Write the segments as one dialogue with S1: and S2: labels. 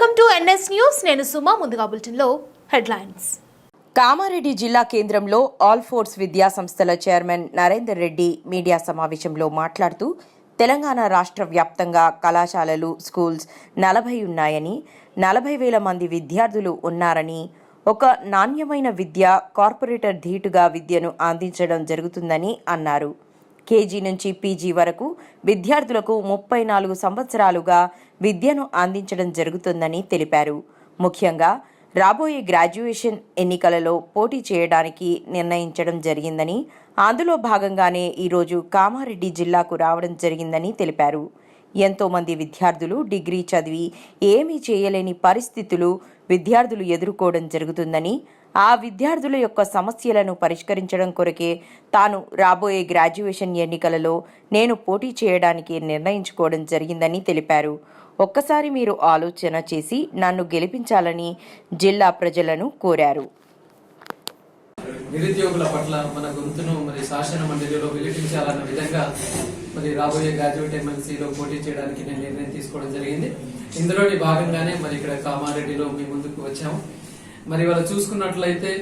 S1: Welcome to NS news. నేను సుమా ముందుగా బులెటిన్లో హెడ్లైన్స్.
S2: కామారెడ్డి జిల్లా కేంద్రంలో ఆల్ ఫోర్స్ విద్యా సంస్థల చైర్మన్ నరేందర్ రెడ్డి మీడియా సమావేశంలో మాట్లాడుతూ తెలంగాణ రాష్ట్ర వ్యాప్తంగా కళాశాలలు స్కూల్స్ నలభై ఉన్నాయని నలభై వేల మంది విద్యార్థులు ఉన్నారని ఒక నాణ్యమైన విద్య కార్పొరేటర్ ధీటుగా విద్యను అందించడం జరుగుతుందని అన్నారు. కేజీ నుంచి పీజీ వరకు విద్యార్థులకు ముప్పై నాలుగు సంవత్సరాలుగా విద్యను అందించడం జరుగుతుందని తెలిపారు. ముఖ్యంగా రాబోయే గ్రాడ్యుయేషన్ ఎన్నికలలో పోటీ చేయడానికి నిర్ణయించడం జరిగిందని అందులో భాగంగానే ఈరోజు కామారెడ్డి జిల్లాకు రావడం జరిగిందని తెలిపారు. ఎంతోమంది విద్యార్థులు డిగ్రీ చదివి ఏమీ చేయలేని పరిస్థితులు విద్యార్థులు ఎదుర్కోవడం జరుగుతుందని ఆ విద్యార్థుల యొక్క సమస్యలను పరిష్కరించడం కొరకే తాను రాబోయే గ్రాడ్యుయేషన్ ఎన్నికలలో నేను పోటీ చేయడానికి నిర్ణయించుకోవడం జరిగిందని తెలిపారు. ఒక్కసారి మీరు ఆలోచన చేసి నన్ను గెలిపించాలని జిల్లా ప్రజలను కోరారు.
S3: నిరుద్యోగుల పట్ల మన గొంతును మరి శాసన మండలిలో విలిపించాలన్న విధంగా మరి రాబోయే గ్రాడ్యుయేట్ ఎమ్మెల్సీలో పోటీ చేయడానికి నేను నిర్ణయం తీసుకోవడం జరిగింది. ఇందులోని భాగంగానే మరి ఇక్కడ కామారెడ్డిలో మీ ముందుకు వచ్చాము. మరి వాళ్ళు చూసుకున్నట్లయితే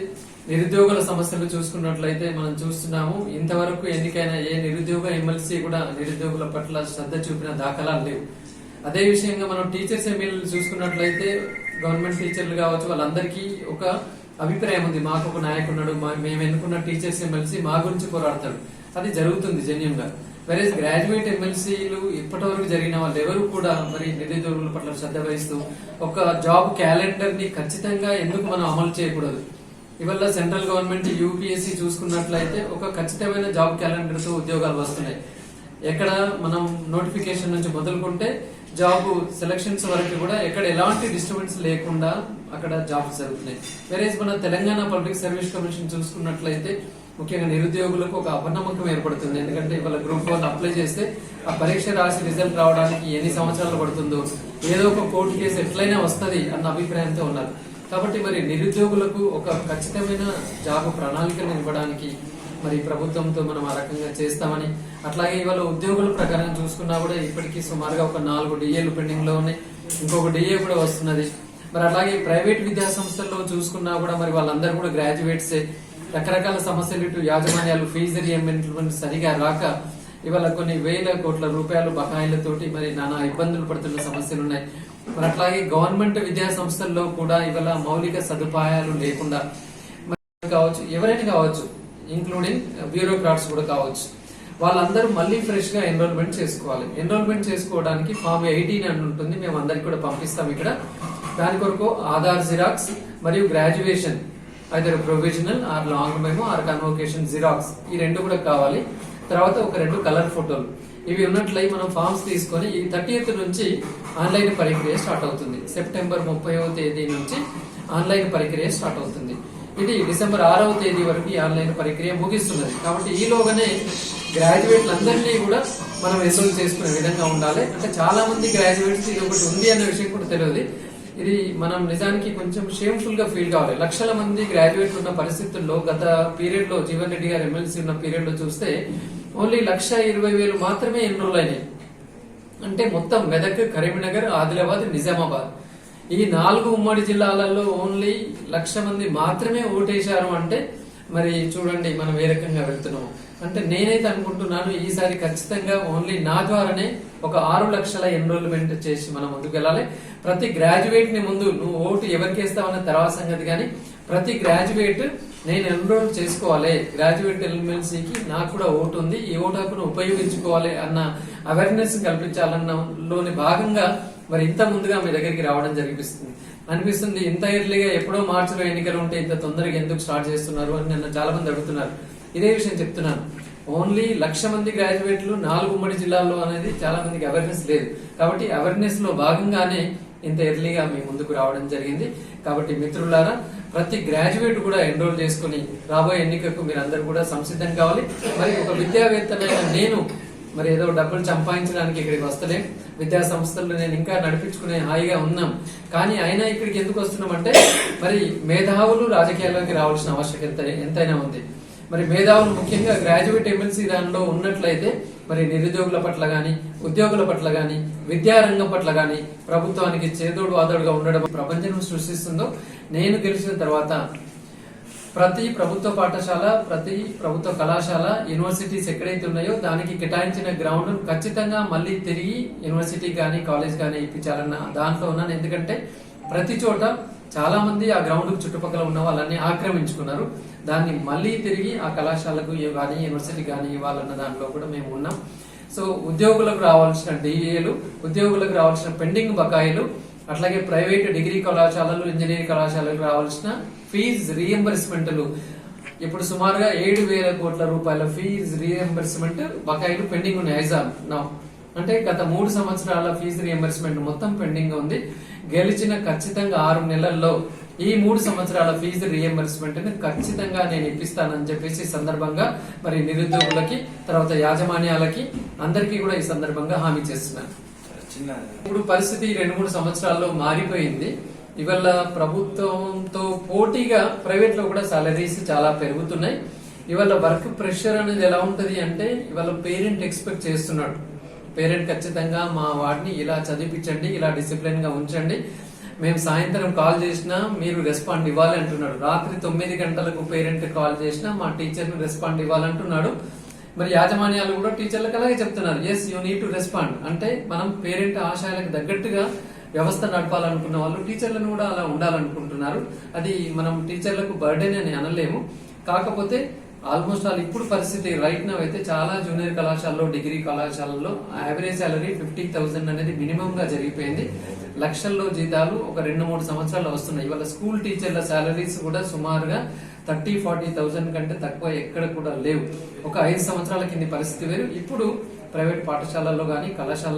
S3: నిరుద్యోగుల సమస్యలు చూసుకున్నట్లయితే మనం చూస్తున్నాము ఇంతవరకు ఎన్నికైన ఏ నిరుద్యోగ ఎమ్మెల్సీ కూడా నిరుద్యోగుల పట్ల శ్రద్ధ చూపిన దాఖలాలు లేవు. అదే విషయంగా మనం టీచర్స్ ఎమ్మెల్యేలు చూసుకున్నట్లయితే గవర్నమెంట్ టీచర్లు కావచ్చు వాళ్ళందరికీ ఒక అభిప్రాయం ఉంది. మాకు ఒక నాయకున్నాడు మేము ఎన్నుకున్న టీచర్స్ ఎమ్మెల్సీ మా గురించి పోరాడతాడు. అది జరుగుతుంది జెన్యున్గా వేరే గ్రాడ్యుయేట్ ఎమ్మెల్సీలు ఇప్పటి వరకు జరిగిన వాళ్ళు ఎవరు కూడా మరి నిరుద్యోగుల పట్ల శ్రద్ధ వహిస్తూ ఒక జాబ్ క్యాలెండర్ని ఖచ్చితంగా ఎందుకు మనం అమలు చేయకూడదు? ఇవల్ల సెంట్రల్ గవర్నమెంట్ యూపీఎస్సీ చూసుకున్నట్లయితే ఒక ఖచ్చితమైన జాబ్ క్యాలెండర్తో ఉద్యోగాలు వస్తున్నాయి. ఎక్కడ మనం నోటిఫికేషన్ నుంచి మొదలుకుంటే జాబ్ సెలక్షన్స్ వరకు కూడా ఎక్కడ ఎలాంటి డిస్టర్బెన్స్ లేకుండా అక్కడ జాబ్స్ జరుగుతున్నాయి. వేరే మన తెలంగాణ పబ్లిక్ సర్వీస్ కమిషన్ చూసుకున్నట్లయితే ముఖ్యంగా నిరుద్యోగులకు ఒక అపనమ్మకం ఏర్పడుతుంది. ఎందుకంటే వాళ్ళ గ్రూప్ వన్ అప్లై చేస్తే ఆ పరీక్ష రాసి రిజల్ట్ రావడానికి ఎన్ని సంవత్సరాలు పడుతుందో ఏదో ఒక కోర్టు కేసు ఎట్లయినా వస్తుంది అన్న అభిప్రాయంతో ఉన్నారు. కాబట్టి మరి నిరుద్యోగులకు ఒక ఖచ్చితమైన జాబ్ ప్రణాళికను ఇవ్వడానికి మరి ప్రభుత్వంతో మనం ఆ రకంగా చేస్తామని. అట్లాగే ఇవాళ ఉద్యోగుల ప్రకారం చూసుకున్నా కూడా ఇప్పటికీ సుమారుగా ఒక నాలుగు డిఏలు పెండింగ్లో ఉన్నాయి. ఇంకొక డిఏ కూడా వస్తున్నది. మరి అలాగే ప్రైవేట్ విద్యా సంస్థల్లో చూసుకున్నా కూడా మరి వాళ్ళందరూ కూడా గ్రాడ్యుయేట్స్ రకరకాల సమస్యలు ఇటు యాజమాన్యాలు ఫీజు రియంబర్స్మెంట్ సరిగా రాక ఇవాళ కొన్ని వేల కోట్ల రూపాయలు బకాయిలతోటి మరి నానా ఇబ్బందులు పడుతున్న సమస్యలు ఉన్నాయి. మరి అట్లాగే గవర్నమెంట్ విద్యా సంస్థల్లో కూడా ఇవాళ మౌలిక సదుపాయాలు లేకుండా మరి కావచ్చు ఎవరైనా కావచ్చు ఇంక్లూడింగ్ బ్యూరోక్రాట్స్ uh, కూడా కావచ్చు. వాళ్ళందరూ మళ్ళీ ఫ్రెష్గా ఎన్రోల్మెంట్ చేసుకోవాలి. ఎన్రోల్మెంట్ చేసుకోవడానికి ఫామ్ ఎయిటీన్ అని ఉంటుంది. మేము అందరికి కూడా పంపిస్తాం ఇక్కడ. దాని కొరకు ఆధార్ జిరాక్స్ మరియు గ్రాడ్యుయేషన్ అయితే provisional or long memo or convocation xerox ఈ రెండు కూడా కావాలి. తర్వాత ఒక రెండు కలర్ ఫోటోలు ఇవి ఉన్నట్లయి మనం ఫామ్స్ తీసుకొని ఈ థర్టీఎత్ నుంచి ఆన్లైన్ ప్రక్రియ స్టార్ట్ అవుతుంది. సెప్టెంబర్ ముప్పైవ తేదీ నుంచి ఆన్లైన్ ప్రక్రియ స్టార్ట్ అవుతుంది. ఇది డిసెంబర్ ఆరవ తేదీ వరకు ఈ ఆన్లైన్ ప్రక్రియ ముగిస్తున్నది. కాబట్టి ఈలోగానే గ్రాడ్యుయేట్లందరినీ కూడా మనం ఎన్రోల్ చేసుకునే విధంగా ఉండాలి. అంటే చాలా మంది గ్రాడ్యుయేట్స్ ఇది ఒకటి ఉంది అన్న విషయం కూడా తెలియదు. ఇది మనం నిజానికి కొంచెం షేమ్ఫుల్గా ఫీల్ కావాలి. లక్షల మంది గ్రాడ్యుయేట్ ఉన్న పరిస్థితుల్లో గత పీరియడ్లో జీవన్ రెడ్డి గారు ఎమ్మెల్సీ ఉన్న పీరియడ్లో చూస్తే ఓన్లీ లక్ష ఇరవై వేలు మాత్రమే ఎన్రోల్ అయినాయి. అంటే మొత్తం మెదక్ కరీంనగర్ ఆదిలాబాద్ నిజామాబాద్. ఈ నాలుగు ఉమ్మడి జిల్లాలలో ఓన్లీ లక్ష మంది మాత్రమే ఓటేశారు అంటే మరి చూడండి మనం ఏ రకంగా వెళ్తున్నాము అంటే నేనైతే అనుకుంటున్నాను ఈసారి ఖచ్చితంగా ఓన్లీ నా ద్వారానే ఒక ఆరు లక్షల ఎన్రోల్మెంట్ చేసి మనం ముందుకు వెళ్ళాలి. ప్రతి గ్రాడ్యుయేట్ని ముందు నువ్వు ఓటు ఎవరికి వేస్తావన్న తర్వాత సంగతి కానీ ప్రతి గ్రాడ్యుయేట్ నేను ఎన్రోల్ చేసుకోవాలి. గ్రాడ్యుయేట్ ఎలిమెంట్సీకి నాకు కూడా ఓటు ఉంది. ఈ ఓటు హక్కును ఉపయోగించుకోవాలి అన్న అవేర్నెస్ కల్పించాలన్న లోని భాగంగా మరి ఇంత ముందుగా మీ దగ్గరికి రావడం జరిపిస్తుంది అనిపిస్తుంది ఇంత ఎర్లీగా ఎప్పుడో మార్చిలో ఎన్నికలు ఉంటే ఇంత తొందరగా ఎందుకు స్టార్ట్ చేస్తున్నారు అని నన్ను చాలా మంది అడుగుతున్నారు. ఇదే విషయం చెప్తున్నాను. ఓన్లీ లక్ష మంది గ్రాడ్యుయేట్లు నాలుగు ఉమ్మడి జిల్లాల్లో అనేది చాలా మందికి అవేర్నెస్ లేదు. కాబట్టి అవేర్నెస్లో భాగంగానే ఇంత ఎర్లీగా మీ ముందుకు రావడం జరిగింది. కాబట్టి మిత్రులారా ప్రతి గ్రాడ్యుయేట్ కూడా ఎన్రోల్ చేసుకుని రాబోయే ఎన్నికకు మీరందరూ కూడా సంసిద్ధం కావాలి. మరి ఒక విద్యావేత్తనైన నేను మరి ఏదో డబ్బులు సంపాదించడానికి ఇక్కడికి వస్తలేం. విద్యా సంస్థలు నేను ఇంకా నడిపించుకునే హాయిగా ఉన్నాం. కానీ అయినా ఇక్కడికి ఎందుకు వస్తున్నాం అంటే మరి మేధావులు రాజకీయాల్లోకి రావాల్సిన ఆవశ్యకత ఎంతైనా ఉంది. మరి మేధావులు ముఖ్యంగా గ్రాడ్యుయేట్ ఎమ్మెల్సీ దానిలో ఉన్నట్లయితే మరి నిరుద్యోగుల పట్ల గాని ఉద్యోగుల పట్ల గాని విద్యారంగం పట్ల గాని ప్రభుత్వానికి చేదోడు వాదోడుగా ఉండడం ప్రపంచం సృష్టిస్తుందో నేను గెలిచిన తర్వాత ప్రతి ప్రభుత్వ పాఠశాల ప్రతి ప్రభుత్వ కళాశాల యూనివర్సిటీస్ ఎక్కడైతే ఉన్నాయో దానికి కేటాయించిన గ్రౌండ్ ఖచ్చితంగా మళ్ళీ తిరిగి యూనివర్సిటీ కానీ కాలేజ్ కానీ ఇప్పించాలన్న దాంట్లో ఉన్నాను. ఎందుకంటే ప్రతి చోట చాలా మంది ఆ గ్రౌండ్ చుట్టుపక్కల ఉన్న వాళ్ళని ఆక్రమించుకున్నారు. దాన్ని మళ్ళీ తిరిగి ఆ కళాశాలకు కానీ యూనివర్సిటీ కానీ ఇవ్వాలన్న దాంట్లో కూడా మేము ఉన్నాం. సో ఉద్యోగులకు రావాల్సిన డిఏలు ఉద్యోగులకు రావాల్సిన పెండింగ్ బకాయిలు అట్లాగే ప్రైవేట్ డిగ్రీ కళాశాలలు ఇంజనీరింగ్ కళాశాలకు రావాల్సిన ఫీజు రీఎంబర్స్మెంట్లు. ఇప్పుడు సుమారుగా ఏడు వేల కోట్ల రూపాయల ఫీజు రీఎంబర్స్మెంట్ బకాయిలు పెండింగ్ ఉన్నాయి ఎగ్జామ్ నా అంటే గత మూడు సంవత్సరాల ఫీజు రీఎంబర్స్మెంట్ మొత్తం పెండింగ్ ఉంది. గెలిచిన ఖచ్చితంగా ఆరు నెలల్లో ఈ మూడు సంవత్సరాల ఫీజు రీఎంబర్స్మెంట్ని ఖచ్చితంగా నేను ఇప్పిస్తానని చెప్పేసి ఈ సందర్భంగా మరి నిరుద్యోగులకి తర్వాత యాజమాన్యాలకి అందరికీ కూడా ఈ సందర్భంగా హామీ చేస్తున్నాను. ఇప్పుడు పరిస్థితి రెండు మూడు సంవత్సరాల్లో మారిపోయింది. ఇవాళ ప్రభుత్వంతో పోటీగా ప్రైవేట్లో కూడా సాలరీస్ చాలా పెరుగుతున్నాయి. ఇవాళ వర్క్ ప్రెషర్ అనేది ఎలా ఉంటది అంటే ఇవాళ పేరెంట్ ఎక్స్పెక్ట్ చేస్తున్నాడు. పేరెంట్ ఖచ్చితంగా మా వాడిని ఇలా చదివించండి ఇలా డిసిప్లిన్గా ఉంచండి. మేము సాయంత్రం కాల్ చేసినా మీరు రెస్పాండ్ ఇవ్వాలి అంటున్నాడు రాత్రి తొమ్మిది గంటలకు పేరెంట్ కాల్ చేసినా మా టీచర్ని రెస్పాండ్ ఇవ్వాలంటున్నాడు. మరి యాజమాన్యాలు కూడా టీచర్లకు అలాగే చెప్తున్నారు. Yes you need to respond అంటే మనం పేరెంట్ ఆశయాలకు తగ్గట్టుగా వ్యవస్థ నడపాలనుకున్న వాళ్ళు టీచర్లను కూడా అలా ఉండాలనుకుంటున్నారు. అది మనం టీచర్లకు బర్డెన్ అని అనలేము. కాకపోతే ఆల్మోస్ట్ ఆల్ ఇప్పుడు పరిస్థితి రైట్ నవ్ అయితే చాలా జూనియర్ కళాశాలలో డిగ్రీ కళాశాలలో యావరేజ్ సాలరీ ఫిఫ్టీ థౌసండ్ అనేది మినిమం గా జరిగిపోయింది. లక్షల్లో జీతాలు ఒక రెండు మూడు సంవత్సరాలు వస్తున్నాయి. ఇవాళ స్కూల్ టీచర్ల శాలరీస్ కూడా సుమారుగా థర్టీ ఫార్టీ థౌసండ్ కంటే తక్కువ ఎక్కడ కూడా లేవు. ఒక ఐదు సంవత్సరాల కింది పరిస్థితి వేరు. ఇప్పుడు ప్రైవేట్ పాఠశాలల్లో కానీ కళాశాల